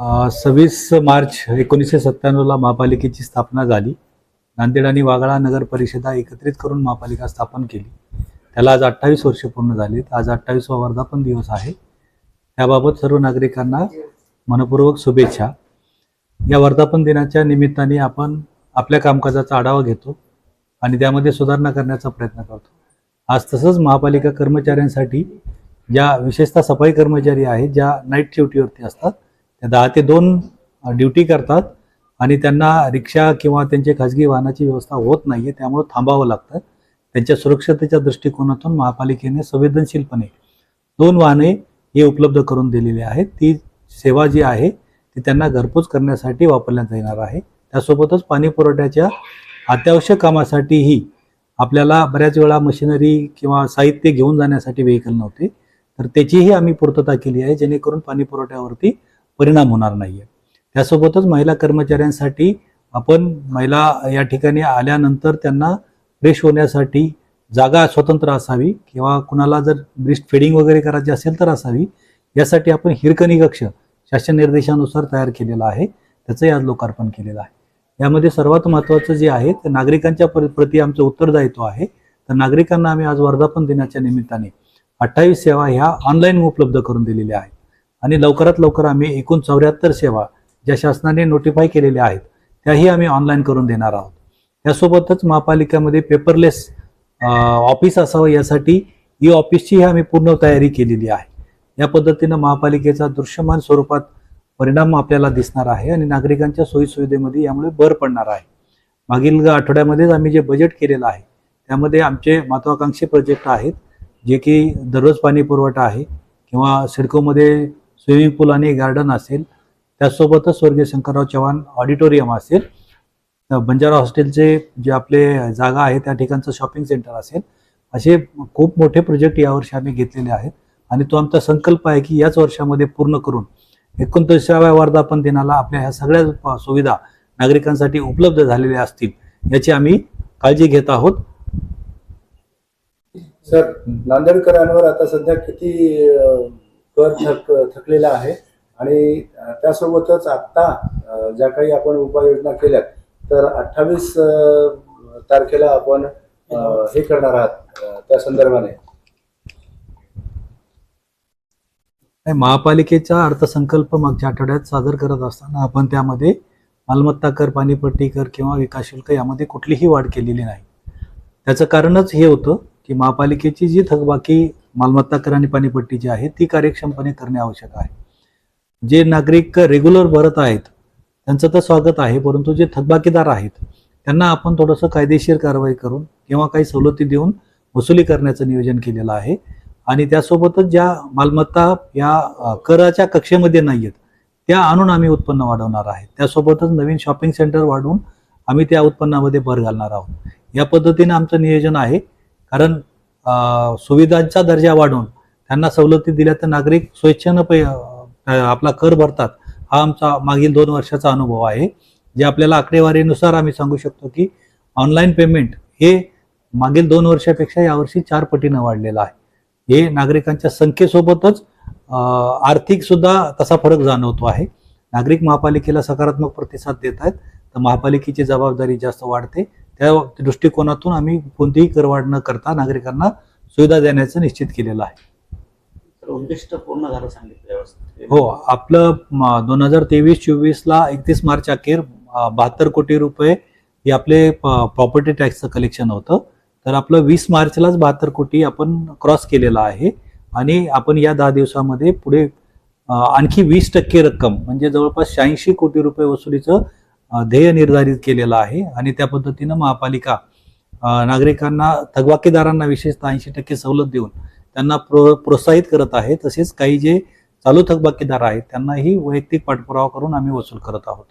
सव्वीस मार्च एकोणीसशे सत्त्याण्णवला महापालिकेची स्थापना झाली. नांदेड आणि वागळा नगर परिषदा एकत्रित करून महापालिका स्थापन केली. त्याला आज अठ्ठावीस वर्ष पूर्ण झालीत. आज अठ्ठावीसवा वर्धापन दिवस आहे. त्याबाबत सर्व नागरिकांना मनपूर्वक शुभेच्छा. या वर्धापन दिनाच्या निमित्ताने आपण आपल्या कामकाजाचा आढावा घेतो आणि त्यामध्ये सुधारणा करण्याचा प्रयत्न करतो. आज तसंच महापालिका कर्मचाऱ्यांसाठी ज्या विशेषतः सफाई कर्मचारी आहेत ज्या नाईट ड्युटीवरती असतात दहा ते दोन ड्युटी करतात आणि त्यांना रिक्षा किंवा त्यांच्या खाजगी वाहनाची व्यवस्था होत नाही आहे त्यामुळं थांबावं लागतं. त्यांच्या सुरक्षतेच्या दृष्टिकोनातून महापालिकेने संवेदनशीलपणे दोन वाहने हे उपलब्ध करून दिलेली आहेत. ती सेवा जी आहे ती त्यांना घरपोच करण्यासाठी वापरण्यात येणार आहे. त्यासोबतच पाणी पुरवठ्याच्या अत्यावश्यक कामासाठीही आपल्याला बऱ्याच वेळा मशिनरी किंवा साहित्य घेऊन जाण्यासाठी व्हेकल नव्हते. तर त्याचीही आम्ही पूर्तता केली आहे जेणेकरून पाणी पुरवठ्यावरती परिणाम होणार नाही आहे त्यासोबतच महिला कर्मचाऱ्यांसाठी आपण महिला या ठिकाणी आल्यानंतर त्यांना फ्रेश होण्यासाठी जागा स्वतंत्र असावी किंवा कुणाला जर ब्रिस्ट फिडिंग वगैरे करायची असेल तर असावी यासाठी आपण हिरकणी कक्ष शासन निर्देशानुसार तयार केलेला आहे. त्याचंही आज लोकार्पण केलेलं आहे. यामध्ये सर्वात महत्त्वाचं जे आहे ते नागरिकांच्या प्रति आमचं उत्तरदायित्व आहे. तर नागरिकांना आम्ही आज वर्धापन दिनाच्या निमित्ताने अठ्ठावीस सेवा ह्या ऑनलाईन उपलब्ध करून दिलेल्या आहेत. आणि लवकरात लवकर आम्ही एकूण चौऱ्याहत्तर सेवा ज्या शासनाने नोटिफाय केलेल्या आहेत त्याही आम्ही ऑनलाईन करून देणार आहोत. त्यासोबतच महापालिकेमध्ये पेपरलेस ऑफिस असावं यासाठी ई ऑफिसची आम्ही पूर्ण तयारी केलेली आहे. या पद्धतीनं महापालिकेचा दृश्यमान स्वरूपात परिणाम आपल्याला दिसणार आहे आणि नागरिकांच्या सोयीसुविधेमध्ये यामुळे भर पडणार आहे. मागील आठवड्यामध्येच आम्ही जे बजेट केलेलं आहे त्यामध्ये आमचे महत्वाकांक्षी प्रोजेक्ट आहेत जे की दररोज पाणी पुरवठा आहे किंवा सिडकोमध्ये स्विमिंग पूल आणि गार्डन असेल त्यासोबतच स्वर्गीय शंकरराव चव्हाण ऑडिटोरियम असेल बंजारा हॉस्टेलचे जे आपले जागा आहे त्या ठिकाणचं शॉपिंग सेंटर असेल असे खूप मोठे प्रोजेक्ट यावर्षी आम्ही घेतलेले आहेत. आणि तो आमचा संकल्प आहे की याच वर्षामध्ये पूर्ण करून एकोणतीसाव्या वर्धापन दिनाला आपल्या ह्या सगळ्या सुविधा नागरिकांसाठी उपलब्ध झालेल्या असतील याची आम्ही काळजी घेत आहोत. सर नांदेडकरांवर आता सध्या किती कर थक थकलेला आहे. आणि त्यासोबतच आत्ता ज्या काही आपण उपाययोजना केल्यात तर अठ्ठावीस तारखेला आपण हे करणार आहात त्या संदर्भाने. महापालिकेचा अर्थसंकल्प मागच्या आठवड्यात सादर करत असताना आपण त्यामध्ये मालमत्ता कर पाणीपट्टी कर किंवा विकास शुल्क यामध्ये कुठलीही वाढ केलेली नाही. त्याचं कारणच हे होतं की महापालिकेची जी थकबाकी मालमत्ता कर आणि पाणीपट्टी जी आहे ती कार्यक्षमपणे करणे आवश्यक आहे. जे नागरिक रेग्युलर भरत आहेत त्यांचं तर स्वागत आहे परंतु जे थकबाकीदार आहेत त्यांना आपण थोडंसं कायदेशीर कारवाई करून किंवा काही सवलती देऊन वसुली करण्याचं नियोजन केलेलं आहे. आणि त्यासोबतच ज्या मालमत्ता या कराच्या कक्षेमध्ये नाही आहेत त्या आणून आम्ही उत्पन्न वाढवणार आहे. त्यासोबतच नवीन शॉपिंग सेंटर वाढवून आम्ही त्या उत्पन्नामध्ये भर घालणार आहोत. या पद्धतीने आमचं नियोजन आहे कारण सुविधांचा दर्जा वाढवून त्यांना सवलती दिल्या तर नागरिक स्वेच्छेनं पै आपला कर भरतात हा आमचा मागील दोन वर्षाचा अनुभव आहे. जे आपल्याला आकडेवारीनुसार आम्ही सांगू शकतो की ऑनलाईन पेमेंट हे मागील दोन वर्षापेक्षा यावर्षी चार पटीनं वाढलेलं आहे. हे नागरिकांच्या संख्येसोबतच आर्थिक सुद्धा तसा फरक जाणवतो आहे. नागरिक महापालिकेला सकारात्मक प्रतिसाद देत आहेत तर महापालिकेची जबाबदारी जास्त वाढते. त्या दृष्टिकोनातून आम्ही कोणतीही करवाढ न करता नागरिकांना सुविधा देण्याचं निश्चित केलेलं आहे. उद्दिष्ट पूर्ण झालं सांगितलं हो आपलं दोन हजार तेवीस चोवीसला एकतीस मार्च अखेर बहात्तर कोटी रुपये हे आपले प्रॉपर्टी टॅक्सचं कलेक्शन होतं. तर आपलं वीस मार्चलाच बहात्तर कोटी आपण क्रॉस केलेलं आहे. आणि आपण या दहा दिवसामध्ये पुढे आणखी वीस टक्के रक्कम म्हणजे जवळपास शहाऐंशी कोटी रुपये वसुलीचं ध्येय निर्धारित केलेलं आहे आणि त्या पद्धतीनं महापालिका नागरिकांना थकबाकीदारांना विशेषतः ऐंशी टक्के सवलत देऊन त्यांना प्रो प्रोत्साहित करत आहे. तसेच काही जे चालू थकबाकीदार आहेत त्यांनाही वैयक्तिक पाठपुरावा करून आम्ही वसूल करत आहोत.